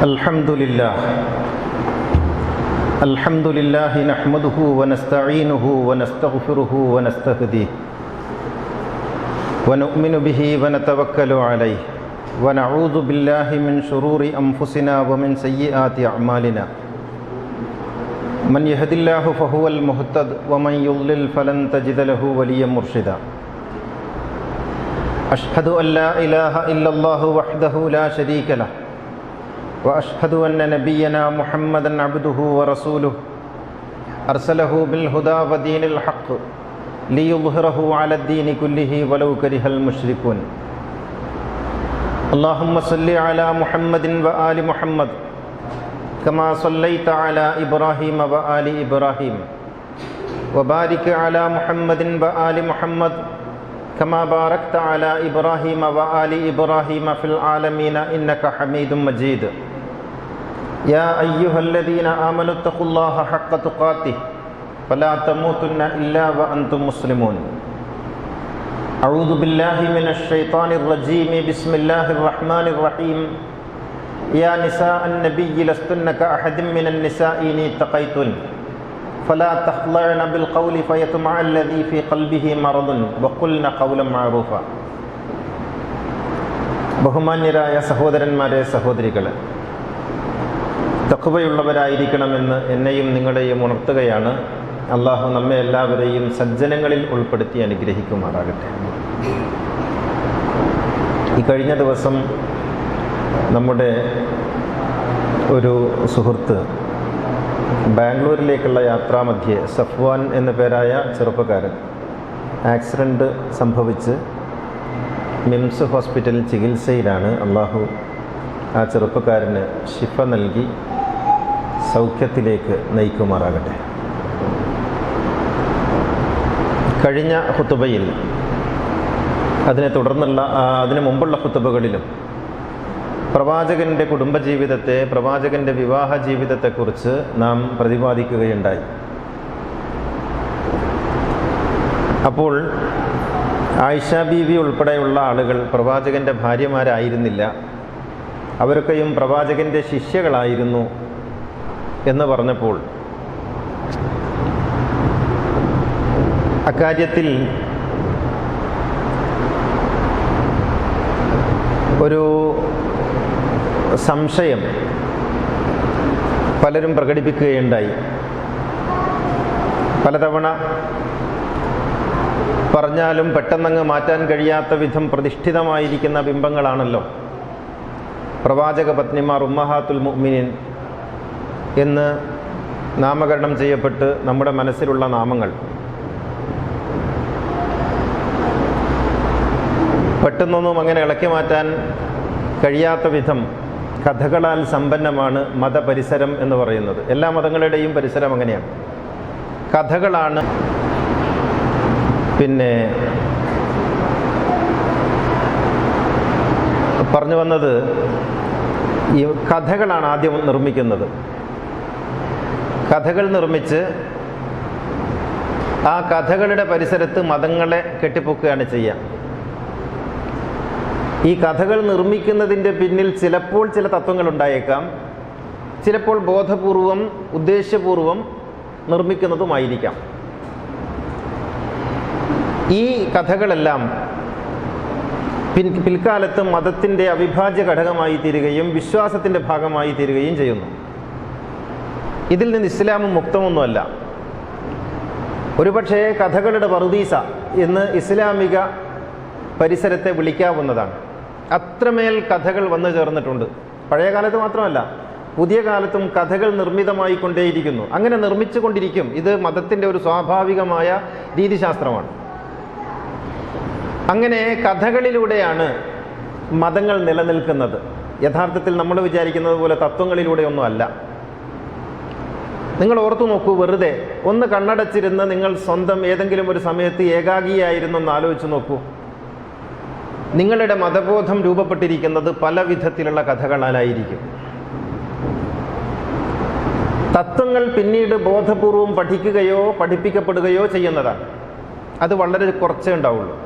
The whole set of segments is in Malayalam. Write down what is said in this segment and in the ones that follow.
الحمد لله الحمد لله نحمده ونستعينه ونستغفره ونستهديه ونؤمن به ونتوكل عليه ونعوذ بالله من شرور انفسنا ومن سيئات اعمالنا من يهد الله فهو المهتد ومن يضلل فلن تجد له وليا مرشدا اشهد ان لا اله الا الله وحده لا شريك له واشهد ان نبينا محمدا عبده ورسوله ارسله بالهدى ودين الحق ليظهره على الدين كله ولو كره المشركون اللهم صل على محمد وال محمد كما صليت على ابراهيم وال ابراهيم وبارك على محمد وال محمد كما باركت على ابراهيم وال ابراهيم في العالمين انك حميد مجيد يا ايها الذين امنوا اتقوا الله حق تقاته فلا تموتن الا وانتم مسلمون اعوذ بالله من الشيطان الرجيم بسم الله الرحمن الرحيم يا نساء النبي لستن كاحد من النساء ان اتقيتن فلا تخضعن بالقول فيطمع الذي في قلبه مرض وقلن قولا معروفا ബഹുമാന്യരായ സഹോദരന്മാരെ സഹോദരികളെ തക്കുവയുള്ളവരായിരിക്കണമെന്ന് എന്നെയും നിങ്ങളെയും ഉണർത്തുകയാണ്. അള്ളാഹു നമ്മെ എല്ലാവരെയും സജ്ജനങ്ങളിൽ ഉൾപ്പെടുത്തി അനുഗ്രഹിക്കുമാറാകട്ടെ. ഈ കഴിഞ്ഞ ദിവസം നമ്മുടെ ഒരു സുഹൃത്ത് ബാംഗ്ലൂരിലേക്കുള്ള യാത്രാമധ്യേ സഫ്വാൻ എന്ന പേരായ ചെറുപ്പക്കാരൻ ആക്സിഡന്റ് സംഭവിച്ച് മിംസ് ഹോസ്പിറ്റലിൽ ചികിത്സയിലാണ് അള്ളാഹു ആ ചെറുപ്പക്കാരന് ശിഫ നൽകി. സൗഖ്യത്തിലേക്ക് നയിക്കുമാറാകട്ടെ. കഴിഞ്ഞ ഹുത്തുബയിൽ അതിനെ തുടർന്നുള്ള അതിനു മുമ്പുള്ള ഹുത്തുബകളിലും പ്രവാചകന്റെ കുടുംബജീവിതത്തെ പ്രവാചകന്റെ വിവാഹ ജീവിതത്തെക്കുറിച്ച് നാം പ്രതിപാദിക്കുകയുണ്ടായി. അപ്പോൾ ആയിഷ ബീവി ഉൾപ്പെടെയുള്ള ആളുകൾ പ്രവാചകന്റെ ഭാര്യമാരായിരുന്നില്ല. അവരൊക്കെയും പ്രവാചകന്റെ ശിഷ്യകളായിരുന്നു. എന്ന് പറഞ്ഞപ്പോൾ അക്കാര്യത്തിൽ ഒരു സംശയം പലരും പ്രകടിപ്പിക്കുകയുണ്ടായി. പലതവണ പറഞ്ഞാലും പെട്ടെന്നങ്ങ് മാറ്റാൻ കഴിയാത്ത വിധം പ്രതിഷ്ഠിതമായിരിക്കുന്ന ബിംബങ്ങളാണല്ലോ. പ്രവാചക പത്നിമാർ ഉമ്മഹാത്തുൽ മുഅ്മിനീൻ എന്ന് നാമകരണം ചെയ്യപ്പെട്ട് നമ്മുടെ മനസ്സിലുള്ള നാമങ്ങൾ. പെട്ടെന്നൊന്നും അങ്ങനെ ഇളക്കി മാറ്റാൻ കഴിയാത്ത വിധം കഥകളാൽ സമ്പന്നമാണ് മതപരിസരം എന്ന് പറയുന്നത്. എല്ലാ മതങ്ങളുടെയും പരിസരം അങ്ങനെയാണ്. കഥകളാണ് പിന്നെ പറഞ്ഞു വന്നത് ഈ കഥകളാണ് ആദ്യം നിർമ്മിക്കുന്നത്. കഥകൾ നിർമ്മിച്ച് ആ കഥകളുടെ പരിസരത്ത് മതങ്ങളെ കെട്ടിപ്പൊക്കുകയാണ് ചെയ്യുക ഈ കഥകൾ നിർമ്മിക്കുന്നതിന്റെ പിന്നിൽ ചിലപ്പോൾ ചില തത്വങ്ങൾ ഉണ്ടായേക്കാം. ചിലപ്പോൾ ബോധപൂർവം ഉദ്ദേശ്യപൂർവം നിർമ്മിക്കുന്നതുമായിരിക്കാം. ഈ കഥകളെല്ലാം പിൻ പിൽക്കാലത്ത് മതത്തിന്റെ അവിഭാജ്യ ഘടകമായി തീരുകയും വിശ്വാസത്തിന്റെ ഭാഗമായി തീരുകയും ചെയ്യുന്നു. ഇതിൽ നിന്ന് ഇസ്ലാമും മുക്തമൊന്നുമല്ല. ഒരുപക്ഷേ കഥകളുടെ പറുദീസ എന്ന് ഇസ്ലാമിക പരിസരത്തെ വിളിക്കാവുന്നതാണ്. അത്രമേൽ കഥകൾ വന്നു ചേർന്നിട്ടുണ്ട്. പഴയ കാലത്ത് മാത്രമല്ല പുതിയ കാലത്തും കഥകൾ നിർമ്മിതമായി കൊണ്ടേയിരിക്കുന്നു അങ്ങനെ നിർമ്മിച്ചു കൊണ്ടിരിക്കും ഇത് മതത്തിന്റെ ഒരു സ്വാഭാവികമായ രീതിശാസ്ത്രമാണ്. അങ്ങനെ കഥകളിലൂടെയാണ് മതങ്ങൾ നിലനിൽക്കുന്നത്. യഥാർത്ഥത്തിൽ നമ്മൾ വിചാരിക്കുന്നത് പോലെ തത്വങ്ങളിലൂടെയൊന്നും അല്ല നിങ്ങൾ ഓർത്തു നോക്കൂ വെറുതെ. ഒന്ന് കണ്ണടച്ചിരുന്ന് നിങ്ങൾ സ്വന്തം ഏതെങ്കിലും ഒരു സമയത്ത് ഏകാഗിയായിരുന്നെന്ന് ആലോചിച്ച് നോക്കൂ. നിങ്ങളുടെ മതബോധം രൂപപ്പെട്ടിരിക്കുന്നത് പല വിധത്തിലുള്ള കഥകളാലായിരിക്കും. തത്വങ്ങൾ പിന്നീട് ബോധപൂർവം പഠിക്കുകയോ പഠിപ്പിക്കപ്പെടുകയോ ചെയ്യുന്നതാണ്. അത് വളരെ കുറച്ചേ ഉണ്ടാവുള്ളൂ.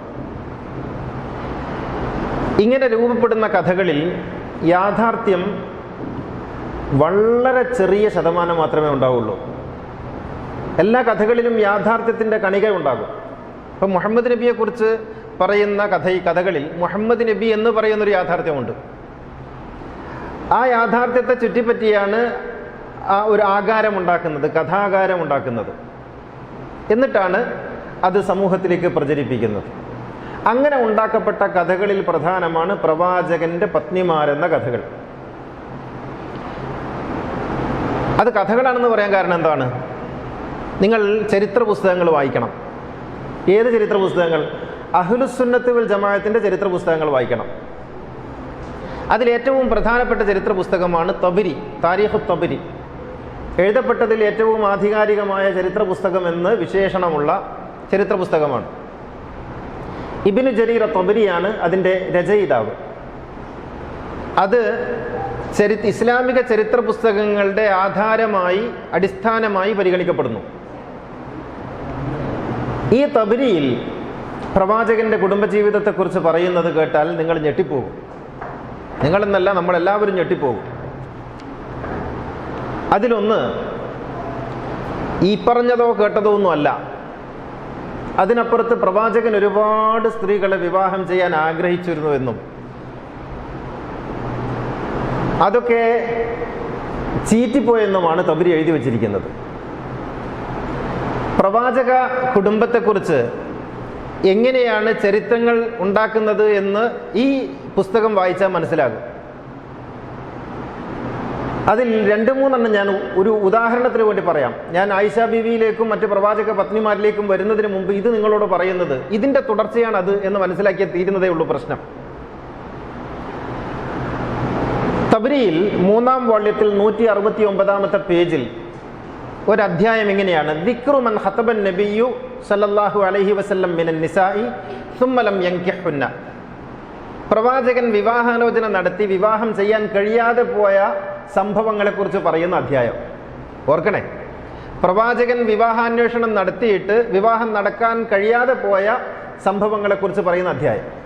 ഇങ്ങനെ രൂപപ്പെടുന്ന കഥകളിൽ യാഥാർത്ഥ്യം വളരെ ചെറിയ ശതമാനം മാത്രമേ ഉണ്ടാവുള്ളൂ. എല്ലാ കഥകളിലും യാഥാർത്ഥ്യത്തിന്റെ കണിക ഉണ്ടാകും. ഇപ്പം മുഹമ്മദ് നബിയെക്കുറിച്ച് പറയുന്ന കഥ ഈ കഥകളിൽ മുഹമ്മദ് നബി എന്ന് പറയുന്നൊരു യാഥാർത്ഥ്യമുണ്ട്. ആ യാഥാർത്ഥ്യത്തെ ചുറ്റിപ്പറ്റിയാണ് ആ ഒരു ആകാരമുണ്ടാക്കുന്നത് കഥാകാരം ഉണ്ടാക്കുന്നത് എന്നിട്ടാണ് അത് സമൂഹത്തിലേക്ക് പ്രചരിപ്പിക്കുന്നത്. അങ്ങനെ ഉണ്ടാക്കപ്പെട്ട കഥകളിൽ പ്രധാനമാണ് പ്രവാചകന്റെ പത്നിമാരെന്ന കഥകൾ. അത് കഥകളാണെന്ന് പറയാൻ കാരണം എന്താണ്? നിങ്ങൾ ചരിത്ര പുസ്തകങ്ങൾ വായിക്കണം. ഏത് ചരിത്ര പുസ്തകങ്ങൾ? അഹുലുസുന്നത്ത് വൽ ജമാഅത്തിന്റെ ചരിത്ര പുസ്തകങ്ങൾ വായിക്കണം. അതിലേറ്റവും പ്രധാനപ്പെട്ട ചരിത്ര പുസ്തകമാണ് തബരി താരിഖു തബരി. എഴുതപ്പെട്ടതിൽ ഏറ്റവും ആധികാരികമായ ചരിത്ര പുസ്തകം എന്ന് വിശേഷണമുള്ള ചരിത്ര പുസ്തകമാണ്. ഇബിനു ജരീർ തബരിയാണ് അതിന്റെ രചയിതാവ്. അത് ചരി ഇസ്ലാമിക ചരിത്ര പുസ്തകങ്ങളുടെ ആധാരമായി അടിസ്ഥാനമായി പരിഗണിക്കപ്പെടുന്നു. ഈ തബരിയിൽ പ്രവാചകന്റെ കുടുംബജീവിതത്തെക്കുറിച്ച് പറയുന്നത് കേട്ടാൽ നിങ്ങൾ ഞെട്ടിപ്പോകും. നിങ്ങളെന്നല്ല നമ്മളെല്ലാവരും ഞെട്ടിപ്പോകും. അതിലൊന്ന് ഈ പറഞ്ഞതോ കേട്ടതോ ഒന്നുമല്ല അതിനപ്പുറത്ത് പ്രവാചകൻ ഒരുപാട് സ്ത്രീകളെ വിവാഹം ചെയ്യാൻ ആഗ്രഹിച്ചിരുന്നുവെന്നും അതൊക്കെ ചീറ്റിപ്പോയെന്നുമാണ് തബരി എഴുതി വച്ചിരിക്കുന്നത്. പ്രവാചക കുടുംബത്തെക്കുറിച്ച് എങ്ങനെയാണ് ചരിത്രങ്ങൾ ഉണ്ടാക്കുന്നത് എന്ന് ഈ പുസ്തകം വായിച്ചാൽ മനസ്സിലാകും. അതിൽ രണ്ട് മൂന്നെണ്ണം ഞാൻ ഒരു ഉദാഹരണത്തിന് വേണ്ടി പറയാം. ഞാൻ ആയിഷ ബിവിയിലേക്കും മറ്റ് പ്രവാചക പത്നിമാരിലേക്കും വരുന്നതിന് മുമ്പ് ഇത് നിങ്ങളോട് പറയുന്നത് ഇതിന്റെ തുടർച്ചയാണ് അത് എന്ന് മനസ്സിലാക്കിയ തീരുന്നതേ ഉള്ളൂ പ്രശ്നം. തബരിയിൽ മൂന്നാം വാള്യത്തിൽ നൂറ്റി അറുപത്തി ഒമ്പതാമത്തെ പേജിൽ ഒരു അധ്യായം ഇങ്ങനെയാണ് ദിക്റുമൻ ഹത്തബൻ നബിയു സല്ലല്ലാഹു അലൈഹി വസല്ലം നിസായി സുമ്മലം പ്രവാചകൻ വിവാഹാലോചന നടത്തി വിവാഹം ചെയ്യാൻ കഴിയാതെ പോയ സംഭവങ്ങളെക്കുറിച്ച് പറയുന്ന അധ്യായം. ഓർക്കണേ. പ്രവാചകൻ വിവാഹാന്വേഷണം നടത്തിയിട്ട് വിവാഹം നടക്കാൻ കഴിയാതെ പോയ സംഭവങ്ങളെക്കുറിച്ച് പറയുന്ന അധ്യായം.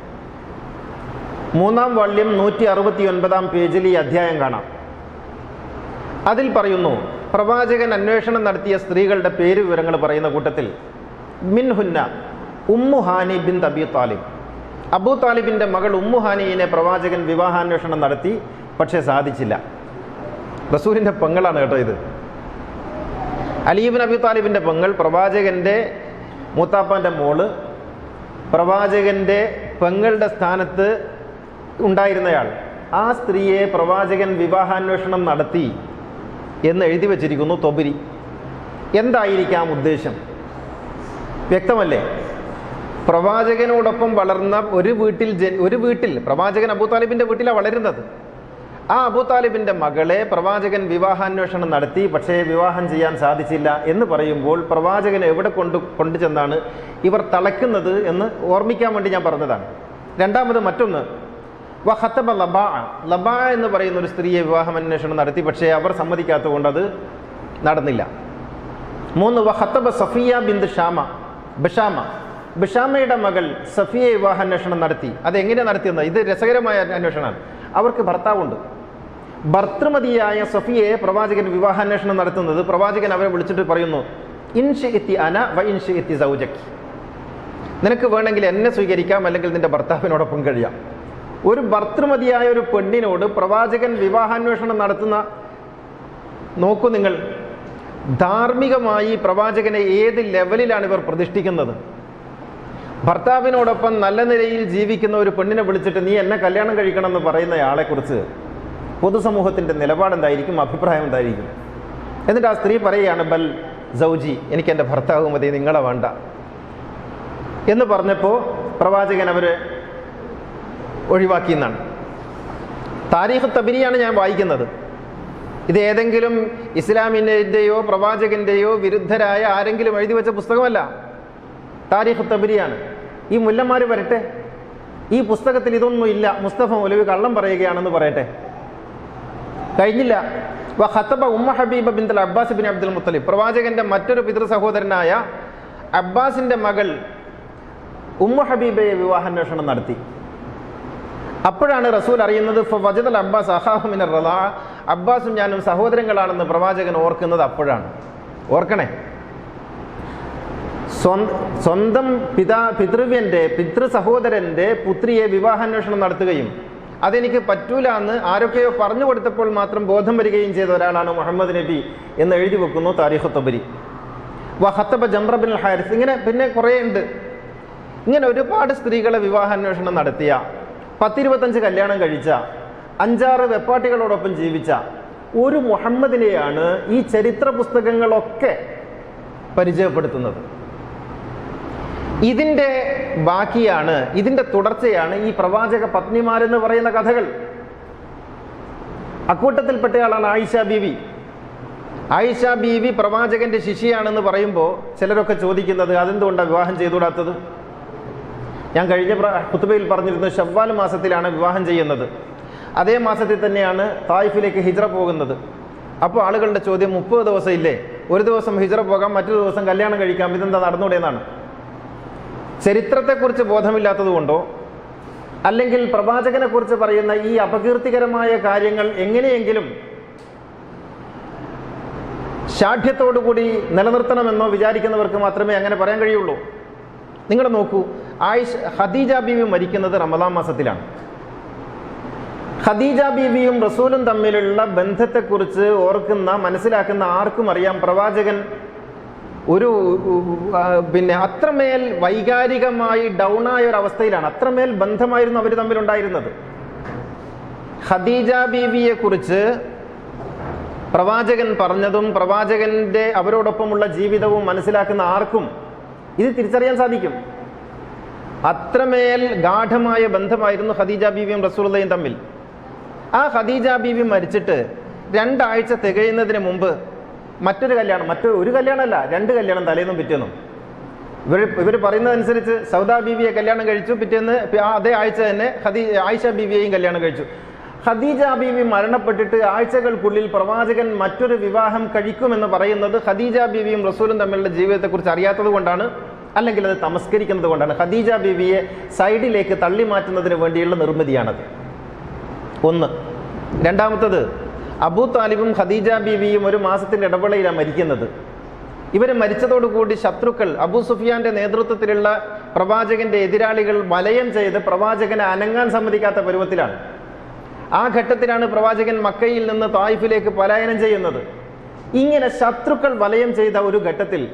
മൂന്നാം വള്ളിയം നൂറ്റി അറുപത്തി ഒൻപതാം പേജിൽ ഈ അധ്യായം കാണാം. അതിൽ പറയുന്നു പ്രവാചകൻ അന്വേഷണം നടത്തിയ സ്ത്രീകളുടെ പേര് വിവരങ്ങൾ പറയുന്ന കൂട്ടത്തിൽ മിൻഹുന്ന Umm Hani bin Abi Talib. Abu താലിബിന്റെ മകൾ ഉമ്മു ഹാനിയെ പ്രവാചകൻ വിവാഹാന്വേഷണം നടത്തി പക്ഷേ സാധിച്ചില്ല. റസൂലിന്റെ പെങ്ങളാണ് കേട്ടോ ഇത്. അലീബിൻ അബി താലിബിന്റെ പെങ്ങൾ പ്രവാചകന്റെ മൂത്താപ്പാന്റെ മോൾ പ്രവാചകന്റെ പെങ്ങളുടെ സ്ഥാനത്ത് ഉണ്ടായിരുന്നയാൾ. ആ സ്ത്രീയെ പ്രവാചകൻ വിവാഹാന്വേഷണം നടത്തി എന്ന് എഴുതി വച്ചിരിക്കുന്നു തൊബരി. എന്തായിരിക്കാം ഉദ്ദേശം? വ്യക്തമല്ലേ? പ്രവാചകനോടൊപ്പം വളർന്ന ഒരു വീട്ടിൽ ഒരു വീട്ടിൽ പ്രവാചകൻ അബൂ താലിബിന്റെ വീട്ടിലാണ് വളരുന്നത്. ആ അബൂ താലിബിന്റെ മകളെ പ്രവാചകൻ വിവാഹാന്വേഷണം നടത്തി പക്ഷേ വിവാഹം ചെയ്യാൻ സാധിച്ചില്ല എന്ന് പറയുമ്പോൾ പ്രവാചകൻ എവിടെ കൊണ്ട് കൊണ്ടുചെന്നാണ് ഇവർ തളയ്ക്കുന്നത് എന്ന് ഓർമ്മിക്കാൻ വേണ്ടി ഞാൻ പറഞ്ഞതാണ്. രണ്ടാമത് മറ്റൊന്ന് വഹത്തബ ലബാ. ലബാ എന്ന് പറയുന്ന ഒരു സ്ത്രീയെ വിവാഹം അന്വേഷണം നടത്തി പക്ഷേ അവർ സമ്മതിക്കാത്തതുകൊണ്ട് അത് നടന്നില്ല. മൂന്ന് വഹത്തബ സഫിയ ബിന്ദ് ഷാമ. ബഷാമ. ബഷാമയുടെ മകൾ സഫിയെ വിവാഹാന്വേഷണം നടത്തി. അതെങ്ങനെ നടത്തിയെന്ന് ഇത് രസകരമായ അന്വേഷണമാണ്. അവർക്ക് ഭർത്താവുണ്ട്. ഭർത്തൃമതിയായ സഫിയെ പ്രവാചകൻ വിവാഹാന്വേഷണം നടത്തുന്നത് പ്രവാചകൻ അവരെ വിളിച്ചിട്ട് പറയുന്നു ഇൻഷി എത്തി അന വ ഇൻഷി എത്തി സൗജക്കി നിനക്ക് വേണമെങ്കിൽ എന്നെ സ്വീകരിക്കാം അല്ലെങ്കിൽ നിന്റെ ഭർത്താവിനോടൊപ്പം കഴിയാം. ഒരു ഭർത്തൃമതിയായ ഒരു പെണ്ണിനോട് പ്രവാചകൻ വിവാഹാന്വേഷണം നടത്തുന്ന നോക്കൂ നിങ്ങൾ ധാർമ്മികമായി പ്രവാചകനെ ഏത് ലെവലിലാണ് ഇവർ പ്രതിഷ്ഠിക്കുന്നത്? ഭർത്താവിനോടൊപ്പം നല്ല നിലയിൽ ജീവിക്കുന്ന ഒരു പെണ്ണിനെ വിളിച്ചിട്ട് നീ എന്നെ കല്യാണം കഴിക്കണം എന്ന് പറയുന്ന കുറിച്ച് പൊതുസമൂഹത്തിന്റെ നിലപാടെന്തായിരിക്കും അഭിപ്രായം എന്തായിരിക്കും? എന്നിട്ട് ആ സ്ത്രീ പറയുകയാണ് ബൽ സൗജി എനിക്ക് എന്റെ ഭർത്താവ് മതി നിങ്ങളെ വേണ്ട. എന്ന് പറഞ്ഞപ്പോൾ പ്രവാചകൻ അവർ ഒഴിവാക്കിയെന്നാണ്. താരീഖ് തബിനിയാണ് ഞാൻ വായിക്കുന്നത്. ഇത് ഏതെങ്കിലും ഇസ്ലാമിന്റെയോ പ്രവാചകന്റെയോ വിരുദ്ധരായ ആരെങ്കിലും എഴുതി വെച്ച പുസ്തകമല്ല. താരീഖ് തബിനിയാണ്. ഈ മുല്ലന്മാർ വരട്ടെ. ഈ പുസ്തകത്തിൽ ഇതൊന്നും ഇല്ല. മുസ്തഫ മൗലവി കള്ളം പറയുകയാണെന്ന് പറയട്ടെ. കഴിഞ്ഞില്ല. വ ഖത്തബ Umm Habiba bin Abbas bin Abdul Muttalib. പ്രവാചകന്റെ മറ്റൊരു പിതൃ സഹോദരനായ അബ്ബാസിന്റെ മകൾ ഉമ്മ ഹബീബയെ വിവാഹാന്വേഷണം നടത്തി. അപ്പോഴാണ് റസൂൽ അറിയുന്നത് വജദൽ അബ്ബാസ് അഹാഹുമിന റലാ അബ്ബാസും ഞാനും സഹോദരങ്ങളാണെന്ന് പ്രവാചകൻ ഓർക്കുന്നത് അപ്പോഴാണ്. ഓർക്കണേ. സ്വന്തം പിതാ പിതൃവ്യന്റെ പിതൃ സഹോദരന്റെ പുത്രിയെ വിവാഹാന്വേഷണം നടത്തുകയും അതെനിക്ക് പറ്റൂല എന്ന് ആരൊക്കെയോ പറഞ്ഞു കൊടുത്തപ്പോൾ മാത്രം ബോധം വരികയും ചെയ്ത ഒരാളാണ് മുഹമ്മദ് നബി എന്ന് എഴുതി വെക്കുന്നു താരിഖ് തബരി. വഹത്തബ ജംറബിൻ ഹാരിസ്. ഇങ്ങനെ പിന്നെ കുറേ ഉണ്ട് ഇങ്ങനെ ഒരുപാട് സ്ത്രീകളെ വിവാഹാന്വേഷണം നടത്തിയ പത്തിരുപത്തഞ്ച് കല്യാണം കഴിച്ച അഞ്ചാറ് വെപ്പാട്ടികളോടൊപ്പം ജീവിച്ച ഒരു മുഹമ്മദിനെയാണ് ഈ ചരിത്ര പുസ്തകങ്ങളൊക്കെ പരിചയപ്പെടുത്തുന്നത്. ഇതിന്റെ ബാക്കിയാണ് ഇതിന്റെ തുടർച്ചയാണ് ഈ പ്രവാചക പത്നിമാരെന്ന് പറയുന്ന കഥകൾ. അക്കൂട്ടത്തിൽപ്പെട്ടയാളാണ് ആയിഷ ബീവി. ആയിഷ ബീവി പ്രവാചകന്റെ ശിഷ്യയാണെന്ന് പറയുമ്പോൾ ചിലരൊക്കെ ചോദിക്കുന്നത് അതെന്തുകൊണ്ടാണ് വിവാഹം ചെയ്തുകൂടാത്തത്? ഞാൻ കഴിഞ്ഞ കുത്തുബയിൽ പറഞ്ഞിരുന്നു ഷവ്വാൽ മാസത്തിലാണ് വിവാഹം ചെയ്യുന്നത്. അതേ മാസത്തിൽ തന്നെയാണ് തായിഫിലേക്ക് ഹിജ്റ പോകുന്നത്. അപ്പോൾ ആളുകളുടെ ചോദ്യം മുപ്പത് ദിവസം ഇല്ലേ? ഒരു ദിവസം ഹിജ്റ പോകാം മറ്റൊരു ദിവസം കല്യാണം കഴിക്കാം ഇതെന്താ നടന്നുകൂടെയെന്നാണ് ചരിത്രത്തെക്കുറിച്ച് ബോധമില്ലാത്തതുകൊണ്ടോ അല്ലെങ്കിൽ പ്രവാചകനെ കുറിച്ച് പറയുന്ന ഈ അപകീർത്തികരമായ കാര്യങ്ങൾ എങ്ങനെയെങ്കിലും ശാഠ്യത്തോടുകൂടി നിലനിർത്തണമെന്നോ വിചാരിക്കുന്നവർക്ക് മാത്രമേ അങ്ങനെ പറയാൻ കഴിയുള്ളൂ. നിങ്ങൾ നോക്കൂ ആയിഷ് ഖദീജ ബീവി മരിക്കുന്നത് റമദാൻ മാസത്തിലാണ്. ഖദീജ ബീവിയും റസൂലും തമ്മിലുള്ള ബന്ധത്തെക്കുറിച്ച് ഓർക്കുന്ന മനസ്സിലാക്കുന്ന ആർക്കും അറിയാം. പ്രവാചകൻ ഒരു പിന്നെ അത്രമേൽ വൈകാരികമായി ഡൗണായ ഒരു അവസ്ഥയിലാണ്. അത്രമേൽ ബന്ധമായിരുന്നു അവർ തമ്മിലുണ്ടായിരുന്നത്. ഖദീജ ബീവിയെ കുറിച്ച് പ്രവാചകൻ പറഞ്ഞതും പ്രവാചകന്റെ അവരോടൊപ്പമുള്ള ജീവിതവും മനസ്സിലാക്കുന്ന ആർക്കും ഇത് തിരിച്ചറിയാൻ സാധിക്കും. അത്രമേൽ ഗാഠമായ ബന്ധമായിരുന്നു ഖദീജ ബീവിയും റസൂലയും തമ്മിൽ. ആ ഖദീജ ബീവി മരിച്ചിട്ട് രണ്ടാഴ്ച തികയുന്നതിന് മുമ്പ് മറ്റൊരു കല്യാണം മറ്റൊരു ഒരു കല്യാണമല്ല രണ്ട് കല്യാണം തലേന്നും പിറ്റേന്നും. ഇവർ ഇവർ പറയുന്നതനുസരിച്ച് സൗദാ ബീവിയെ കല്യാണം കഴിച്ചു പിറ്റേന്ന് അതേ ആഴ്ച തന്നെ ഖദീ ആയിഷ ബീവിയെയും കല്യാണം കഴിച്ചു. ഖദീജ ബീവി മരണപ്പെട്ടിട്ട് ആഴ്ചകൾക്കുള്ളിൽ പ്രവാചകൻ മറ്റൊരു വിവാഹം കഴിക്കുമെന്ന് പറയുന്നത് ഖദീജ ബീവിയും റസൂലും തമ്മിലുള്ള ജീവിതത്തെക്കുറിച്ച് അറിയാത്തത് കൊണ്ടാണ് അല്ലെങ്കിൽ അത് തമസ്കരിക്കുന്നത് കൊണ്ടാണ്. ഖദീജ ബീവിയെ സൈഡിലേക്ക് തള്ളി മാറ്റുന്നതിന് വേണ്ടിയുള്ള നിർമ്മിതിയാണത്. ഒന്ന്. രണ്ടാമത്തത് അബൂ താലിബും ഖദീജ ബീവിയും ഒരു മാസത്തിന്റെ ഇടവേളയിലാണ് മരിക്കുന്നത്. ഇവർ മരിച്ചതോടുകൂടി ശത്രുക്കൾ അബൂ സുഫിയാന്റെ നേതൃത്വത്തിലുള്ള പ്രവാചകന്റെ എതിരാളികൾ വലയം ചെയ്ത് പ്രവാചകനെ അനങ്ങാൻ സമ്മതിക്കാത്ത പരുവത്തിലാണ്. ആ ഘട്ടത്തിലാണ് പ്രവാചകൻ മക്കയിൽ നിന്ന് തായിഫിലേക്ക് പലായനം ചെയ്യുന്നത്. ഇങ്ങനെ ശത്രുക്കൾ വലയം ചെയ്ത ഒരു ഘട്ടത്തിൽ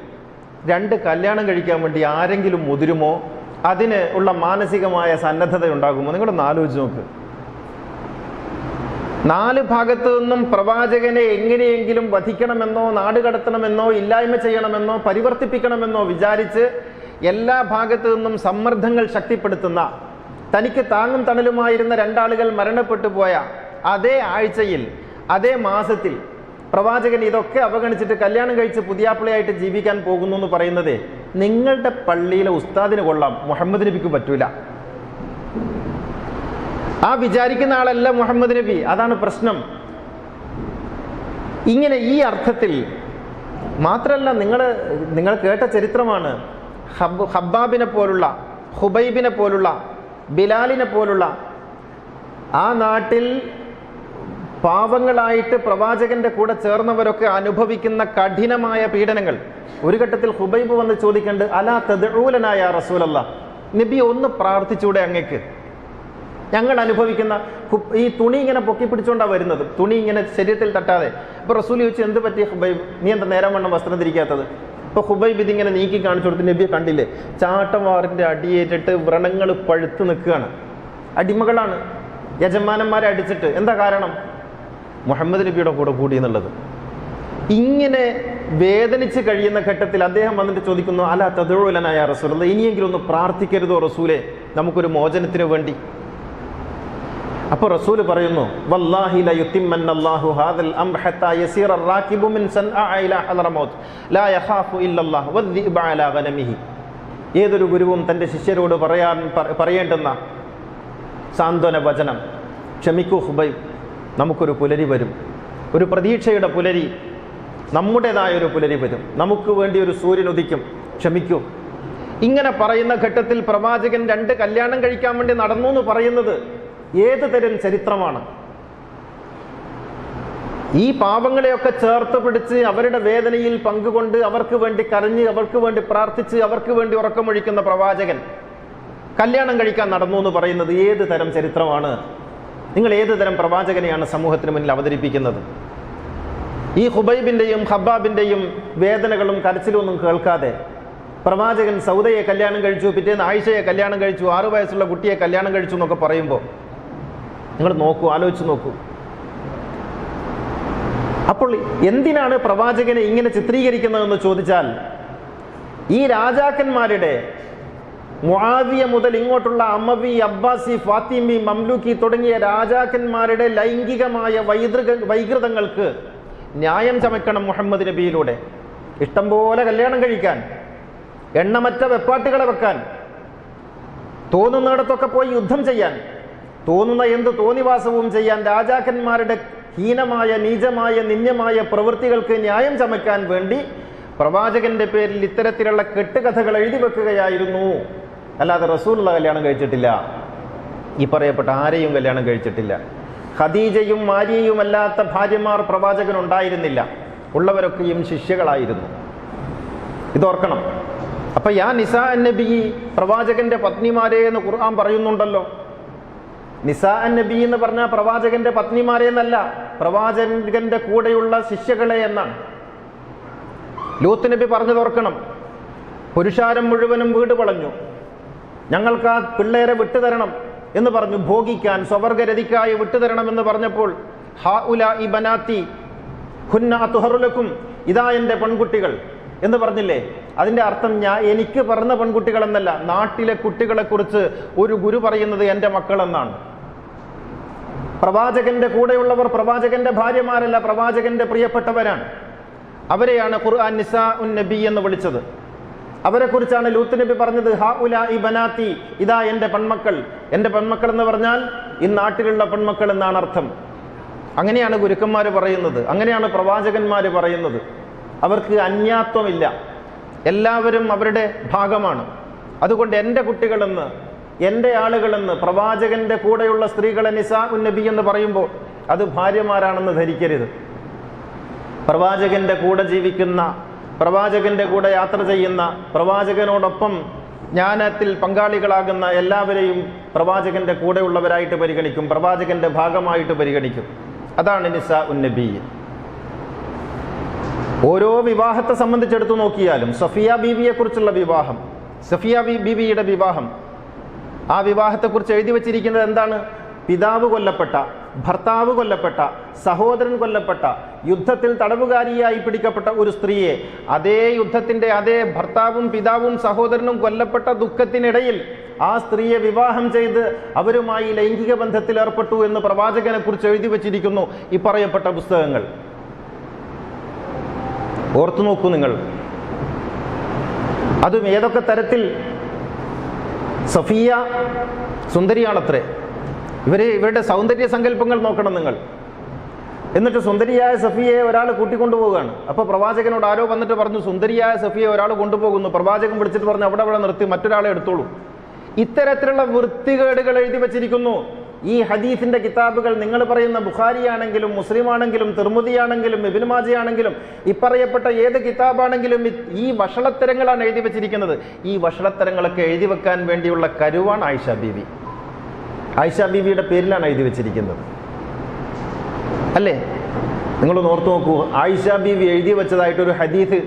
രണ്ട് കല്യാണം കഴിക്കാൻ വേണ്ടി ആരെങ്കിലും മുതിരുമോ? അതിന് ഉള്ള മാനസികമായ സന്നദ്ധത ഉണ്ടാകുമോ നിങ്ങളൊന്ന് ആലോചിച്ച് നോക്ക്. നാല് ഭാഗത്തു നിന്നും പ്രവാചകനെ എങ്ങനെയെങ്കിലും വധിക്കണമെന്നോ നാട് കടത്തണമെന്നോ ഇല്ലായ്മ ചെയ്യണമെന്നോ പരിവർത്തിപ്പിക്കണമെന്നോ വിചാരിച്ച് എല്ലാ ഭാഗത്തു നിന്നും സമ്മർദ്ദങ്ങൾ ശക്തിപ്പെടുത്തുന്ന തനിക്ക് താങ്ങും തണലുമായിരുന്ന രണ്ടാളുകൾ മരണപ്പെട്ടു പോയ അതേ ആഴ്ചയിൽ അതേ മാസത്തിൽ പ്രവാചകൻ ഇതൊക്കെ അവഗണിച്ചിട്ട് കല്യാണം കഴിച്ച് പുതിയാപ്പിളയായിട്ട് ജീവിക്കാൻ പോകുന്നു എന്ന് പറയുന്നത് നിങ്ങളുടെ പള്ളിയിലെ ഉസ്താദിന് കൊള്ളാം മുഹമ്മദ് നബിക്ക് പറ്റൂല. ആ വിചാരിക്കുന്ന ആളല്ല മുഹമ്മദ് നബി. അതാണ് പ്രശ്നം. ഇങ്ങനെ ഈ അർത്ഥത്തിൽ മാത്രമല്ല നിങ്ങൾ നിങ്ങൾ കേട്ട ചരിത്രമാണ്. ഹബ് ഹബ്ബാബിനെ പോലുള്ള ഹുബൈബിനെ പോലുള്ള ബിലാലിനെ പോലുള്ള ആ നാട്ടിൽ പാവങ്ങളായിട്ട് പ്രവാചകന്റെ കൂടെ ചേർന്നവരൊക്കെ അനുഭവിക്കുന്ന കഠിനമായ പീഡനങ്ങൾ. ഒരു ഘട്ടത്തിൽ ഹുബൈബ് വന്ന് ചോദിക്കേണ്ടത് അലാ തദൂലനായ റസൂലല്ല? നബി ഒന്ന് പ്രാർത്ഥിച്ചൂടെ അങ്ങക്ക്. ഞങ്ങൾ അനുഭവിക്കുന്ന ഈ തുണി ഇങ്ങനെ പൊക്കി പിടിച്ചുകൊണ്ടാണ് വരുന്നത്. തുണി ഇങ്ങനെ ശരീരത്തിൽ തട്ടാതെ. അപ്പൊ റസൂൽ ചോദിച്ചു എന്ത് പറ്റി ഹുബൈബ്? നീ എന്താ നേരം വണ്ണം വസ്ത്രം തിരിക്കാത്തത് ഇപ്പൊ ഹുബൈബ് ഇതിങ്ങനെ നീക്കി കാണിച്ചു കൊടുത്ത് നബിയെ കണ്ടില്ലേ? ചാട്ടവാറിന്റെ അടിയേറ്റിട്ട് വ്രണങ്ങൾ പഴുത്ത് നിൽക്കുകയാണ്. അടിമകളാണ്. യജമാനന്മാരെ അടിച്ചിട്ട്. എന്താ കാരണം? മുഹമ്മദ് നബിയുടെ കൂടെ കൂടി എന്നുള്ളത്. ഇങ്ങനെ വേദനിച്ച് കഴിയുന്ന ഘട്ടത്തിൽ അദ്ദേഹം വന്നിട്ട് ചോദിക്കുന്നു അല്ല തതുഴുലനായ റസൂൽ അല്ല ഇനിയെങ്കിലും ഒന്ന് പ്രാർത്ഥിക്കരുതോ റസൂലെ? നമുക്കൊരു മോചനത്തിന് വേണ്ടി. അപ്പോൾ റസൂൽ പറയുന്നു വല്ലാഹി ഹാദൽ ഹത്താ മിൻ ലാ യഖാഫു അലാ ഏതൊരു ഗുരുവും തന്റെ ശിഷ്യരോട് പറയാൻ പറയേണ്ടുന്ന സാന്ത്വന വചനം ക്ഷമിക്കൂ ഹുബൈ നമുക്കൊരു പുലരി വരും. ഒരു പ്രതീക്ഷയുടെ പുലരി നമ്മുടേതായ ഒരു പുലരി വരും. നമുക്ക് വേണ്ടി ഒരു സൂര്യൻ ഉദിക്കും. ക്ഷമിക്കൂ. ഇങ്ങനെ പറയുന്ന ഘട്ടത്തിൽ പ്രവാചകൻ രണ്ട് കല്യാണം കഴിക്കാൻ വേണ്ടി നടന്നു എന്ന് പറയുന്നത് ഏത് തരം ചരിത്രമാണ്? ഈ പാപങ്ങളെയൊക്കെ ചേർത്ത് പിടിച്ച് അവരുടെ വേദനയിൽ പങ്കുകൊണ്ട് അവർക്ക് വേണ്ടി കരഞ്ഞ് അവർക്ക് വേണ്ടി പ്രാർത്ഥിച്ച് അവർക്ക് വേണ്ടി ഉറക്കമൊഴിക്കുന്ന പ്രവാചകൻ കല്യാണം കഴിക്കാൻ നടന്നു എന്ന് പറയുന്നത് ഏത് തരം ചരിത്രമാണ്? നിങ്ങൾ ഏത് തരം പ്രവാചകനെയാണ് സമൂഹത്തിന് മുന്നിൽ അവതരിപ്പിക്കുന്നത്? ഈ ഹുബൈബിന്റെയും ഹബ്ബാബിന്റെയും വേദനകളും കരച്ചിലൊന്നും കേൾക്കാതെ പ്രവാചകൻ സൗദയെ കല്യാണം കഴിച്ചു പിറ്റേന്ന് ആയിഷയെ കല്യാണം കഴിച്ചു ആറു വയസ്സുള്ള കുട്ടിയെ കല്യാണം കഴിച്ചു എന്നൊക്കെ പറയുമ്പോൾ നിങ്ങൾ നോക്കൂ ആലോചിച്ച് നോക്കൂ. അപ്പോൾ എന്തിനാണ് പ്രവാചകനെ ഇങ്ങനെ ചിത്രീകരിക്കുന്നതെന്ന് ചോദിച്ചാൽ ഈ രാജാക്കന്മാരുടെ മുആവിയ മുതൽ ഇങ്ങോട്ടുള്ള അമ്മവി അബ്ബാസി ഫാത്തിമി മംലൂക്കി തുടങ്ങിയ രാജാക്കന്മാരുടെ ലൈംഗികമായ വൈതൃക വൈകൃതങ്ങൾക്ക് ന്യായം ചമക്കണം മുഹമ്മദ് നബിയിലൂടെ. ഇഷ്ടം പോലെ കല്യാണം കഴിക്കാൻ എണ്ണമറ്റ വെപ്പാട്ടുകളെ വെക്കാൻ തോന്നുന്നിടത്തൊക്കെ പോയി യുദ്ധം ചെയ്യാൻ തോന്നുന്ന എന്ത് തോന്നിവാസവും ചെയ്യാൻ രാജാക്കന്മാരുടെ ഹീനമായ നീചമായ നിന്യമായ പ്രവൃത്തികൾക്ക് ന്യായം ചമക്കാൻ വേണ്ടി പ്രവാചകന്റെ പേരിൽ ഇത്തരത്തിലുള്ള കെട്ടുകഥകൾ എഴുതി വെക്കുകയായിരുന്നു. അല്ലാതെ റസൂലുള്ള കല്യാണം കഴിച്ചിട്ടില്ല. ഈ പറയപ്പെട്ട ആരെയും കല്യാണം കഴിച്ചിട്ടില്ല. ഖദീജയും മാരിയയും അല്ലാത്ത ഭാര്യമാർ പ്രവാചകൻ ഉണ്ടായിരുന്നില്ല ഉള്ളവരൊക്കെയും ശിഷ്യകളായിരുന്നു. ഇതോർക്കണം. അപ്പൊ യാ നിസാ നബി പ്രവാചകന്റെ പത്നിമാരെ എന്ന് ഖുർആൻ പറയുന്നുണ്ടല്ലോ. നിസാ നബി എന്ന് പറഞ്ഞാൽ പ്രവാചകന്റെ പത്നിമാരെ എന്നല്ല പ്രവാചകന്റെ കൂടെയുള്ള ശിഷ്യകളെ എന്നാണ്. ലൂത്ത് നബി പറഞ്ഞു തോർക്കണം പുരുഷാരം മുഴുവനും വീട് വളഞ്ഞു ഞങ്ങൾക്ക് ആ പിള്ളേരെ വിട്ടുതരണം എന്ന് പറഞ്ഞു ഭോഗിക്കാൻ സ്വവർഗരതിക്കായി വിട്ടുതരണം എന്ന് പറഞ്ഞപ്പോൾ ഹാ ഇതാ എന്റെ പെൺകുട്ടികൾ. എന്ന് പറഞ്ഞില്ലേ? അതിന്റെ അർത്ഥം ഞാൻ എനിക്ക് പറഞ്ഞ പെൺകുട്ടികൾ എന്നല്ല നാട്ടിലെ കുട്ടികളെ കുറിച്ച് ഒരു ഗുരു പറയുന്നത് എന്റെ മക്കളെന്നാണ്. പ്രവാചകന്റെ കൂടെയുള്ളവർ പ്രവാചകന്റെ ഭാര്യമാരല്ല പ്രവാചകന്റെ പ്രിയപ്പെട്ടവരാണ്. അവരെയാണ് ഖുർആൻ നിസാ ഉൻ നബി എന്ന് വിളിച്ചത്. അവരെ കുറിച്ചാണ് ലൂത്ത് നബി പറഞ്ഞത് ഹാ ഉല ഇ ബനാത്തി ഇതാ എന്റെ പെൺമക്കൾ. എന്റെ പെൺമക്കൾ എന്ന് പറഞ്ഞാൽ ഈ നാട്ടിലുള്ള പെൺമക്കൾ എന്നാണ് അർത്ഥം. അങ്ങനെയാണ് ഗുരുക്കന്മാർ പറയുന്നത് അങ്ങനെയാണ് പ്രവാചകന്മാർ പറയുന്നത്. അവർക്ക് അന്യാത്വമില്ല. എല്ലാവരും അവരുടെ ഭാഗമാണ്. അതുകൊണ്ട് എന്റെ കുട്ടികളെന്ന് എന്റെ ആളുകളെന്ന് പ്രവാചകന്റെ കൂടെയുള്ള സ്ത്രീകളെ നിസാ ഉന്നബി നബി എന്ന് പറയുമ്പോൾ അത് ഭാര്യമാരാണെന്ന് ധരിക്കരുത്. പ്രവാചകന്റെ കൂടെ ജീവിക്കുന്ന പ്രവാചകന്റെ കൂടെ യാത്ര ചെയ്യുന്ന പ്രവാചകനോടൊപ്പം ജ്ഞാനത്തിൽ പങ്കാളികളാകുന്ന എല്ലാവരെയും പ്രവാചകന്റെ കൂടെയുള്ളവരായിട്ട് പരിഗണിക്കും പ്രവാചകന്റെ ഭാഗമായിട്ട് പരിഗണിക്കും. അതാണ് നിസ ഉന്നബി ഓരോ വിവാഹത്തെ സംബന്ധിച്ചെടുത്ത് നോക്കിയാലും സഫിയ ബീവിയെ കുറിച്ചുള്ള വിവാഹം സഫിയ ബീവിയുടെ വിവാഹം ആ വിവാഹത്തെക്കുറിച്ച് എഴുതി വച്ചിരിക്കുന്നത് എന്താണ്? പിതാവ് കൊല്ലപ്പെട്ട ഭർത്താവ് കൊല്ലപ്പെട്ട സഹോദരൻ കൊല്ലപ്പെട്ട യുദ്ധത്തിൽ തടവുകാരിയായി പിടിക്കപ്പെട്ട ഒരു സ്ത്രീയെ അതേ യുദ്ധത്തിന്റെ അതേ ഭർത്താവും പിതാവും സഹോദരനും കൊല്ലപ്പെട്ട ദുഃഖത്തിനിടയിൽ ആ സ്ത്രീയെ വിവാഹം ചെയ്ത് അവരുമായി ലൈംഗിക ബന്ധത്തിൽ ഏർപ്പെട്ടു എന്ന് പ്രവാചകനെ കുറിച്ച് എഴുതി വച്ചിരിക്കുന്നു ഈ പറയപ്പെട്ട പുസ്തകങ്ങൾ. ഓർത്തു നോക്കൂ നിങ്ങൾ. അതും ഏതൊക്കെ തരത്തിൽ? സഫിയ സുന്ദരിയാണത്രേ ഇവർ ഇവരുടെ സൗന്ദര്യ സങ്കല്പങ്ങൾ നോക്കണം നിങ്ങൾ. എന്നിട്ട് സുന്ദരിയായ സഫിയെ ഒരാൾ കൂട്ടിക്കൊണ്ടുപോവുകയാണ് അപ്പൊ പ്രവാചകനോട് ആരോ വന്നിട്ട് പറഞ്ഞു സുന്ദരിയായ സഫിയെ ഒരാൾ കൊണ്ടുപോകുന്നു. പ്രവാചകൻ വിളിച്ചിട്ട് പറഞ്ഞു അവിടെ അവിടെ നിർത്തി മറ്റൊരാളെ എടുത്തോളൂ. ഇത്തരത്തിലുള്ള വൃത്തികേടുകൾ എഴുതി വച്ചിരിക്കുന്നു. ഈ ഹദീസിന്റെ കിതാബുകൾ നിങ്ങൾ പറയുന്ന ബുഖാരി ആണെങ്കിലും മുസ്ലിം ആണെങ്കിലും തിർമുദിയാണെങ്കിലും ഇബിനുമാജയാണെങ്കിലും ഇപ്പറയപ്പെട്ട ഏത് കിതാബാണെങ്കിലും ഈ വഷളത്തരങ്ങളാണ് എഴുതി വെച്ചിരിക്കുന്നത്. ഈ വഷളത്തരങ്ങളൊക്കെ എഴുതി വെക്കാൻ വേണ്ടിയുള്ള കരുവാണ് ആയിഷ ബീവി. ആയിഷ ബീവിയുടെ പേരിലാണ് എഴുതി വെച്ചിരിക്കുന്നത്. അല്ലേ? നിങ്ങൾ ഓർത്തു നോക്കൂ. ആയിഷ ബീവി എഴുതി വെച്ചതായിട്ടൊരു ഹദീസ്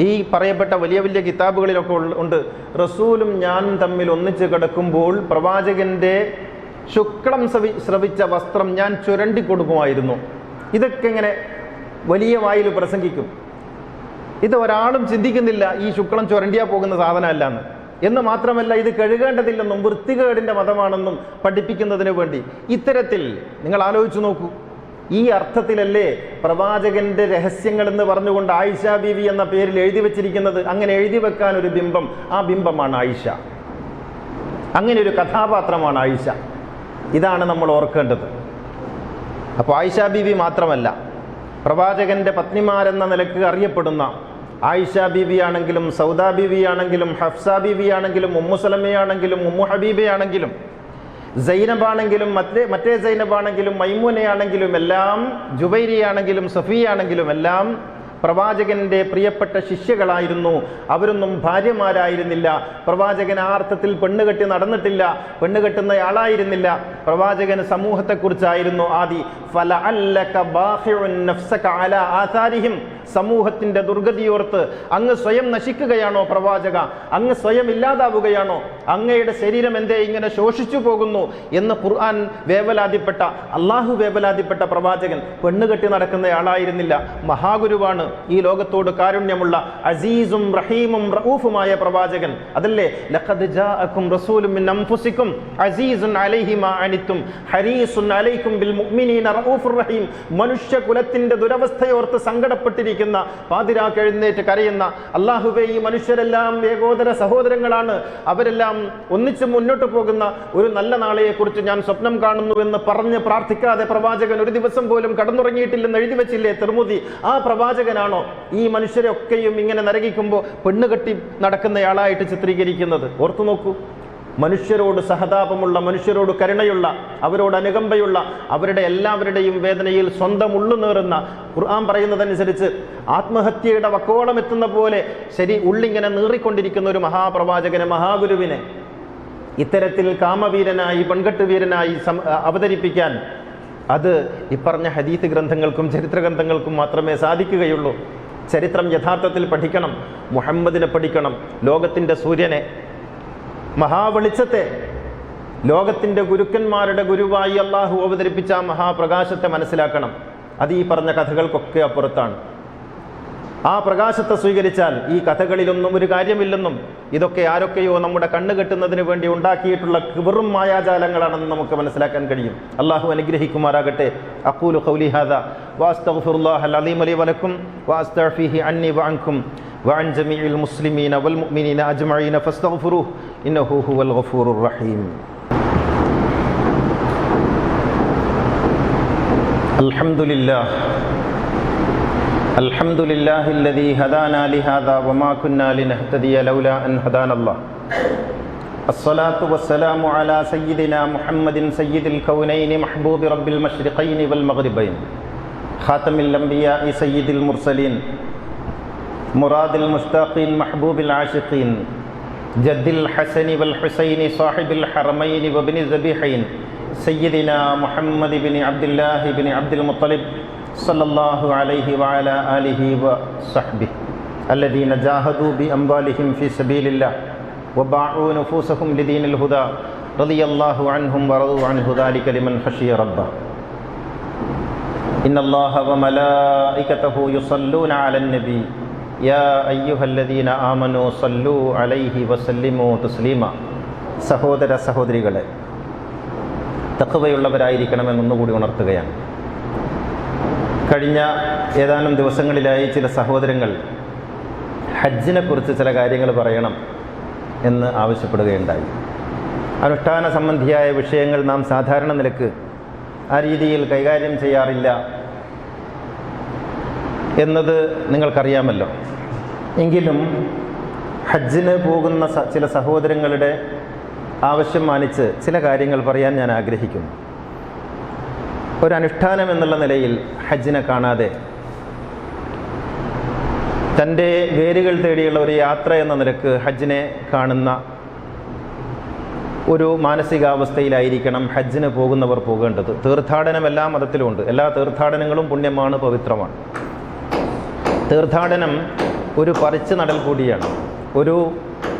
ഈ പറയപ്പെട്ട വലിയ വലിയ കിതാബുകളിലൊക്കെ ഉണ്ട്. റസൂലും ഞാൻ തമ്മിൽ ഒന്നിച്ച് കിടക്കുമ്പോൾ പ്രവാചകന്റെ ശുക്ലം ശ്രവി ശ്രവിച്ച വസ്ത്രം ഞാൻ ചുരണ്ടി കൊടുക്കുമായിരുന്നു. ഇതൊക്കെ ഇങ്ങനെ വലിയ വായിൽ പ്രസംഗിക്കും. ഇത് ഒരാളും ചിന്തിക്കുന്നില്ല ഈ ശുക്ലം ചുരണ്ടിയാ പോകുന്ന സാധനമല്ല എന്ന് മാത്രമല്ല ഇത് കഴുകേണ്ടതില്ലെന്നും വൃത്തികേടിന്റെ മതമാണെന്നും പഠിപ്പിക്കുന്നതിന് വേണ്ടി. ഇത്തരത്തിൽ നിങ്ങൾ ആലോചിച്ചു നോക്കൂ. ഈ അർത്ഥത്തിലല്ലേ പ്രവാചകന്റെ രഹസ്യങ്ങൾ എന്ന് പറഞ്ഞുകൊണ്ട് ആയിഷ ബീവി എന്ന പേരിൽ എഴുതി വെച്ചിരിക്കുന്നത്? അങ്ങനെ എഴുതി വെക്കാൻ ഒരു ബിംബം ആ ബിംബമാണ് ആയിഷ. അങ്ങനെ ഒരു കഥാപാത്രമാണ് ആയിഷ. ഇതാണ് നമ്മൾ ഓർക്കേണ്ടത്. അപ്പോൾ ആയിഷ ബീവി മാത്രമല്ല പ്രവാചകന്റെ പത്നിമാരെന്ന നിലയ്ക്ക് അറിയപ്പെടുന്ന ആയിഷ ബിബി ആണെങ്കിലും സൗദാ ബിബി ആണെങ്കിലും ഹഫ്സ ബിബി ആണെങ്കിലും ഉമ്മു സലമയാണെങ്കിലും ഉമ്മു ഹബീബയാണെങ്കിലും സൈനബാണെങ്കിലും മറ്റേ മറ്റേ സൈനബാണെങ്കിലും മൈമൂനയാണെങ്കിലും എല്ലാം ജുബൈരിയാണെങ്കിലും സഫിയാണെങ്കിലും എല്ലാം പ്രവാചകന്റെ പ്രിയപ്പെട്ട ശിഷ്യകളായിരുന്നു. അവരൊന്നും ഭാര്യമാരായിരുന്നില്ല. പ്രവാചകൻ ആ അർത്ഥത്തിൽ പെണ്ണുകെട്ടി നടന്നിട്ടില്ല. പെണ്ണുകെട്ടുന്നയാളായിരുന്നില്ല പ്രവാചകന് സമൂഹത്തെക്കുറിച്ചായിരുന്നു ആദി. ഫലഅല്ലക ബാഖിഉൻ നഫ്സക അലാ ആഥാരിഹിം സമൂഹത്തിന്റെ ദുർഗതിയോർത്ത് അങ്ങ് സ്വയം നശിക്കുകയാണോ പ്രവാചക? അങ്ങ് സ്വയം ഇല്ലാതാവുകയാണോ? അങ്ങയുടെ ശരീരം എന്തേ ഇങ്ങനെ ശോഷിച്ചു പോകുന്നു എന്ന് ഖുർആൻ വേവലാതിപ്പെട്ട അള്ളാഹു വേവലാതിപ്പെട്ട പ്രവാചകൻ പെണ്ണുകെട്ടി നടക്കുന്നയാളായിരുന്നില്ല മഹാഗുരുവാണ്. ഈ ലോകത്തോട് കാരുണ്യമുള്ള അസീസും റഹീമും റഊഫുമായ പ്രവാചകൻ. അതല്ലേ? ലഖദ് ജാഅക്കും റസൂലും മിൻ അസീസുൻ അലൈഹി മാ അനിത്തും ഹരീസുൻ അലൈക്കും ബിൽ മുഅ്മിനീന റഊഫുർ റഹീം. മനുഷ്യകുലത്തിന്റെ ദുരവസ്ഥയോർത്ത് സങ്കടപ്പെട്ടിരിക്കുന്ന പാതിരാ എഴുന്നേറ്റ് കരയുന്ന അള്ളാഹുവേ ഈ മനുഷ്യരെല്ലാം ഏകോദര സഹോദരങ്ങളാണ്. അവരെല്ലാം ഒന്നിച്ച് മുന്നോട്ട് പോകുന്ന ഒരു നല്ല നാളെയെക്കുറിച്ച് ഞാൻ സ്വപ്നം കാണുന്നു എന്ന് പറഞ്ഞ് പ്രാർത്ഥിക്കാതെ പ്രവാചകൻ ഒരു ദിവസം പോലും കടന്നുറങ്ങിയിട്ടില്ലെന്ന് എഴുതി വെച്ചില്ലേ തിരുമുതി ആ പ്രവാചകനാണോ ഈ മനുഷ്യരെ ഒക്കെയും ഇങ്ങനെ നരകിക്കുമ്പോൾ പെണ്ണുകെട്ടി നടക്കുന്നയാളായിട്ട് ചിത്രീകരിക്കുന്നത്? ഓർത്തു നോക്കൂ. മനുഷ്യരോട് സഹതാപമുള്ള മനുഷ്യരോട് കരുണയുള്ള അവരോട് അനുകമ്പയുള്ള അവരുടെ എല്ലാവരുടെയും വേദനയിൽ സ്വന്തം ഉള്ളു നേറുന്ന ഖുർആൻ പറയുന്നതനുസരിച്ച് ആത്മഹത്യയുടെ വക്കോളം എത്തുന്ന പോലെ ശരി ഉള്ളിങ്ങനെ നീറിക്കൊണ്ടിരിക്കുന്ന ഒരു മഹാപ്രവാചകനെ മഹാഗുരുവിനെ ഇത്തരത്തിൽ കാമവീരനായി പെൺകെട്ടുവീരനായി അവതരിപ്പിക്കാൻ അത് ഇപ്പറഞ്ഞ ഹദീത്ത് ഗ്രന്ഥങ്ങൾക്കും ചരിത്ര ഗ്രന്ഥങ്ങൾക്കും മാത്രമേ സാധിക്കുകയുള്ളൂ. ചരിത്രം യഥാർത്ഥത്തിൽ പഠിക്കണം മുഹമ്മദിനെ പഠിക്കണം ലോകത്തിന്റെ സൂര്യനെ. മഹാവെളിച്ചത്തെ ലോകത്തിന്റെ ഗുരുക്കന്മാരുടെ ഗുരുവായി അള്ളാഹു അവതരിപ്പിച്ച മഹാപ്രകാശത്തെ മനസ്സിലാക്കണം. അത് ഈ പറഞ്ഞ കഥകൾക്കൊക്കെ അപ്പുറത്താണ്. ആ പ്രകാശത്തെ സ്വീകരിച്ചാൽ ഈ കഥകളിലൊന്നും ഒരു കാര്യമില്ലെന്നും ഇതൊക്കെ ആരൊക്കെയോ നമ്മുടെ കണ്ണ് കെട്ടുന്നതിന് വേണ്ടി ഉണ്ടാക്കിയിട്ടുള്ള വെറും മായാജാലങ്ങളാണെന്ന് നമുക്ക് മനസ്സിലാക്കാൻ കഴിയും അള്ളാഹു അനുഗ്രഹിക്കുമാറാകട്ടെ അഖൂലു ഖൗലി ഹാദ വാസ്തഗ്ഫിറുല്ലാഹ അലീം ലി വലക്കും വാസ്തഗ്ഫിഹി അന്നി വഅൻകും وعن جميع المسلمين والمؤمنين أجمعين فاستغفروه إنه هو الغفور الرحيم الحمد لله الحمد لله الذي هدانا لهذا وما كنا لنهتدي لولا أن هدانا الله. الصلاة والسلام على سيدنا محمد سيد الكونين محبوب رب المشرقين والمغربين. خاتم الأنبياء سيد المرسلين. مراد المشتاقين محبوب العاشقين. جد الحسن والحسين صاحب الحرمين وابن الذبيحين سيدنا محمد بن عبد الله بن عبد المطلب. صلى الله عليه وعلى آله وصحبه الذين جاهدوا بأموالهم في سبيل الله وباعوا نفوسهم لدين الهدى رضي الله عنهم ورضوا عنه ذلك لمن خشي ربه إن الله وملائكته يصلون على النبي يا أيها الذين آمنوا صلوا عليه وسلموا تسليما സഹോദര സഹോദരികളെ തക്കവയുള്ളവരായിരിക്കണമെന്നൊന്നുകൂടി ഉണർത്തുകയാണ് കഴിഞ്ഞ ഏതാനും ദിവസങ്ങളിലായി ചില സഹോദരങ്ങൾ ഹജ്ജിനെക്കുറിച്ച് ചില കാര്യങ്ങൾ പറയണം എന്ന് ആവശ്യപ്പെടുകയുണ്ടായി. അനുഷ്ഠാന സംബന്ധിയായ വിഷയങ്ങൾ നാം സാധാരണ നിലയ്ക്ക് ആ രീതിയിൽ കൈകാര്യം ചെയ്യാറില്ല എന്നത് നിങ്ങൾക്കറിയാമല്ലോ. എങ്കിലും ഹജ്ജിന് പോകുന്ന ചില സഹോദരങ്ങളുടെ ആവശ്യം മാനിച്ച് ചില കാര്യങ്ങൾ പറയാൻ ഞാൻ ആഗ്രഹിക്കുന്നു. ഒരു അനുഷ്ഠാനം എന്നുള്ള നിലയിൽ ഹജ്ജിനെ കാണാതെ തന്റെ വേരുകൾ തേടിയുള്ള ഒരു യാത്ര എന്ന നിലയ്ക്ക് ഹജ്ജിനെ കാണുന്ന ഒരു മാനസികാവസ്ഥയിലായിരിക്കണം ഹജ്ജിന് പോകുന്നവർ പോകേണ്ടത്. തീർത്ഥാടനം എല്ലാ മതത്തിലുമുണ്ട്. എല്ലാ തീർത്ഥാടനങ്ങളും പുണ്യമാണ് പവിത്രമാണ്. തീർത്ഥാടനം ഒരു പറിച്ചു നടൽ കൂടിയാണ്. ഒരു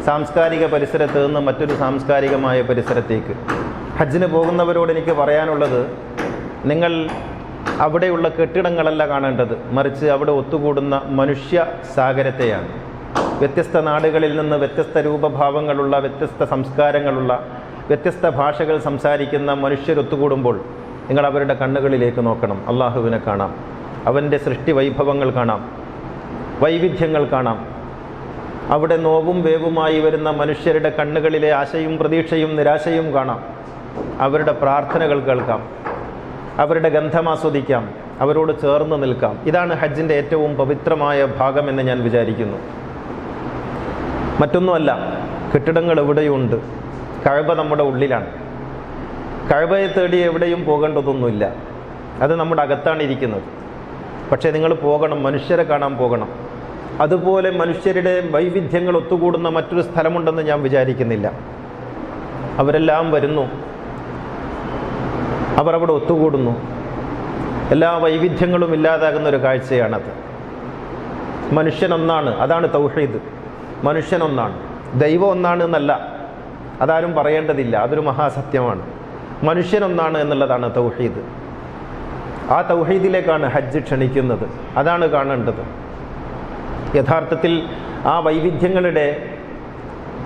സാംസ്കാരിക പരിസരത്ത് നിന്ന് മറ്റൊരു സാംസ്കാരികമായ പരിസരത്തേക്ക്. ഹജ്ജിന് പോകുന്നവരോട് എനിക്ക് പറയാനുള്ളത് നിങ്ങൾ അവിടെയുള്ള കെട്ടിടങ്ങളല്ല കാണേണ്ടത്. മറിച്ച് അവിടെ ഒത്തുകൂടുന്ന മനുഷ്യ സാഗരത്തെയാണ്. വ്യത്യസ്ത നാടുകളിൽ നിന്ന് വ്യത്യസ്ത രൂപഭാവങ്ങളുള്ള വ്യത്യസ്ത സംസ്കാരങ്ങളുള്ള വ്യത്യസ്ത ഭാഷകൾ സംസാരിക്കുന്ന മനുഷ്യരൊത്തുകൂടുമ്പോൾ നിങ്ങൾ അവരുടെ കണ്ണുകളിലേക്ക് നോക്കണം. അള്ളാഹുവിനെ കാണാം. അവന്റെ സൃഷ്ടി വൈഭവങ്ങൾ കാണാം. വൈവിധ്യങ്ങൾ കാണാം. അവിടെ നോവും വേവുമായി വരുന്ന മനുഷ്യരുടെ കണ്ണുകളിലെ ആശയും പ്രതീക്ഷയും നിരാശയും കാണാം. അവരുടെ പ്രാർത്ഥനകൾ കേൾക്കാം. അവരുടെ ഗന്ധം ആസ്വദിക്കാം അവരോട് ചേർന്ന് നിൽക്കാം. ഇതാണ് ഹജ്ജിന്റെ ഏറ്റവും പവിത്രമായ ഭാഗമെന്ന് ഞാൻ വിചാരിക്കുന്നു. മറ്റൊന്നുമല്ല കെട്ടിടങ്ങൾ എവിടെയുണ്ട്? കഴബ നമ്മുടെ ഉള്ളിലാണ്. കഴവയെ തേടി എവിടെയും പോകേണ്ടതൊന്നുമില്ല. അത് നമ്മുടെ അകത്താണ് ഇരിക്കുന്നത്. പക്ഷേ നിങ്ങൾ പോകണം മനുഷ്യരെ കാണാൻ പോകണം. അതുപോലെ മനുഷ്യരുടെ വൈവിധ്യങ്ങൾ ഒത്തുകൂടുന്ന മറ്റൊരു സ്ഥലമുണ്ടെന്ന് ഞാൻ വിചാരിക്കുന്നില്ല. അവരെല്ലാം വരുന്നു. അവർ അവിടെ ഒത്തുകൂടുന്നു. എല്ലാ വൈവിധ്യങ്ങളും ഇല്ലാതാകുന്ന ഒരു കാഴ്ചയാണത്. മനുഷ്യനൊന്നാണ് അതാണ് തൗഹീദ്. മനുഷ്യനൊന്നാണ് ദൈവം ഒന്നാണ് എന്നല്ല അതാരും പറയേണ്ടതില്ല അതൊരു മഹാസത്യമാണ്. മനുഷ്യനൊന്നാണ് എന്നുള്ളതാണ് തൗഹീദ്. ആ തൗഹീദിലേക്കാണ് ഹജ്ജ് ക്ഷണിക്കുന്നത് അതാണ് കാണേണ്ടത്. യഥാർത്ഥത്തിൽ ആ വൈവിധ്യങ്ങളുടെ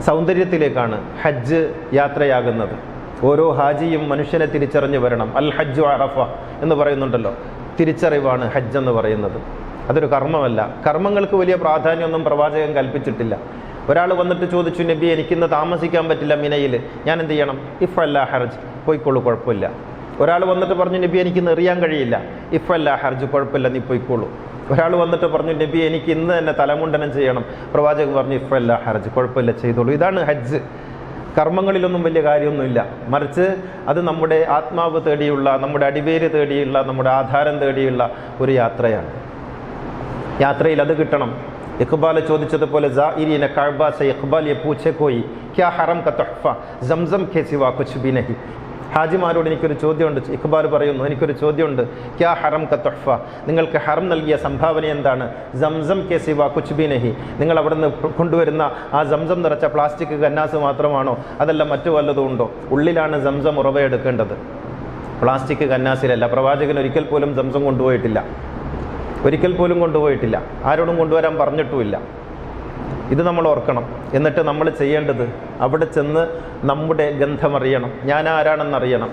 സൗന്ദര്യത്തിലേക്കാണ് ഹജ്ജ് യാത്രയാകുന്നത്. ഓരോ ഹാജിയും മനുഷ്യനെ തിരിച്ചറിഞ്ഞു വരണം. അൽ ഹജ്ജു അറഫ എന്ന് പറയുന്നുണ്ടല്ലോ. തിരിച്ചറിവാണ് ഹജ്ജ് എന്ന് പറയുന്നത്. അതൊരു കർമ്മമല്ല. കർമ്മങ്ങൾക്ക് വലിയ പ്രാധാന്യമൊന്നും പ്രവാചകൻ കൽപ്പിച്ചിട്ടില്ല. ഒരാൾ വന്നിട്ട് ചോദിച്ചു നബി എനിക്കിന്ന് താമസിക്കാൻ പറ്റില്ല മിനയിൽ ഞാൻ എന്ത് ചെയ്യണം? ഇഫ് അല്ല ഹർജ്. പോയിക്കോളൂ കുഴപ്പമില്ല. ഒരാൾ വന്നിട്ട് പറഞ്ഞു നബി എനിക്കിന്ന് എറിയാൻ കഴിയില്ല. ഇഫ് അല്ല ഹർജ് കുഴപ്പമില്ല നീ പോയിക്കോളൂ. ഒരാൾ വന്നിട്ട് പറഞ്ഞു നബി എനിക്ക് ഇന്ന് തന്നെ തലമുണ്ടനം ചെയ്യണം. പ്രവാചകൻ പറഞ്ഞു ഇഫ് അല്ല ഹർജ് കുഴപ്പമില്ല ചെയ്തോളൂ. ഇതാണ് ഹജ്ജ്. കർമ്മങ്ങളിലൊന്നും വലിയ കാര്യമൊന്നുമില്ല. മറിച്ച് അത് നമ്മുടെ ആത്മാവ് തേടിയുള്ള നമ്മുടെ അടിവേര് തേടിയുള്ള നമ്മുടെ ആധാരം തേടിയുള്ള ഒരു യാത്രയാണ്. യാത്രയിൽ അത് കിട്ടണം. ഇഖ്ബാൽ ചോദിച്ചതുപോലെ ജാഇരീന കഴബാസ ഇഖ്ബാൽ ക്യാ ഹറം ക തഹ്ഫ? സംസം കെ സിവാ കുച്ച് ബി ഹാജിമാരോട് എനിക്കൊരു ചോദ്യമുണ്ട്. ഇഖ്ബാൽ പറയുന്നു എനിക്കൊരു ചോദ്യമുണ്ട്. ക്യാ ഹറം ക നിങ്ങൾക്ക് ഹറം നൽകിയ സംഭാവന എന്താണ്? സംസം കെ സിവ കുച്ച്ബി നഹി. നിങ്ങൾ അവിടെ നിന്ന് കൊണ്ടുവരുന്ന ആ സംസം നിറച്ച പ്ലാസ്റ്റിക് കന്നാസ് മാത്രമാണോ? അതല്ല മറ്റു വല്ലതും ഉണ്ടോ? ഉള്ളിലാണ് സംസം ഉറവയെടുക്കേണ്ടത്. പ്ലാസ്റ്റിക് കന്നാസിലല്ല. പ്രവാചകൻ ഒരിക്കൽ പോലും സംസം കൊണ്ടുപോയിട്ടില്ല. ഒരിക്കൽ പോലും കൊണ്ടുപോയിട്ടില്ല. ആരോടും കൊണ്ടുവരാൻ പറഞ്ഞിട്ടുമില്ല. ഇത് നമ്മൾ ഓർക്കണം. എന്നിട്ട് നമ്മൾ ചെയ്യേണ്ടത് അവിടെ ചെന്ന് നമ്മുടെ ഗന്ധമറിയണം ഞാൻ ആരാണെന്നറിയണം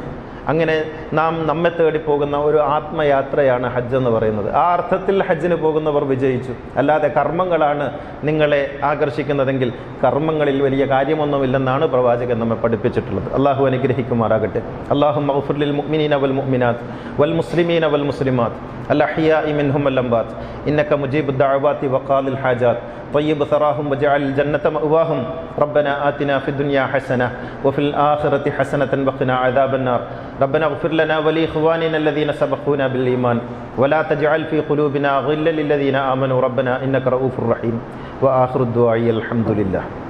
അങ്ങനെ നാം നമ്മെ തേടി പോകുന്ന ഒരു ആത്മയാത്രയാണ് ഹജ്ജ് എന്ന് പറയുന്നത്. ആ അർത്ഥത്തിൽ ഹജ്ജിന് പോകുന്നവർ വിജയിച്ചു. അല്ലാതെ കർമ്മങ്ങളാണ് നിങ്ങളെ ആകർഷിക്കുന്നതെങ്കിൽ കർമ്മങ്ങളിൽ വലിയ കാര്യമൊന്നുമില്ലെന്നാണ് പ്രവാചകൻ നമ്മെ പഠിപ്പിച്ചിട്ടുള്ളത്. അള്ളാഹു അനുഗ്രഹിക്കുമാറാകട്ടെ. അള്ളാഹു മഹഫുലിൽ മുഅ്മിനീന വൽ മുഅ്മിനാത്ത് വൽ മുസ്ലിമീന വൽ മുസ്ലിമാത്ത്. അല്ലഹിയ ഇമിൻഹും അല്ലംബാത്ത് ഇന്നക്ക മുജീബ് ദഅവാത്തി വഖാലിൽ ഹാജാത് طيب ثراهم وجعل الجنة مأواهم. ربنا آتنا في الدنيا حسنة وفي الآخرة حسنة وقنا عذاب النار. ربنا اغفر لنا ولإخواننا الذين سبقونا بالإيمان. ولا تجعل في قلوبنا غلا للذين آمنوا. ربنا إنك رؤوف رحيم. وآخر الدعاء الحمد لله.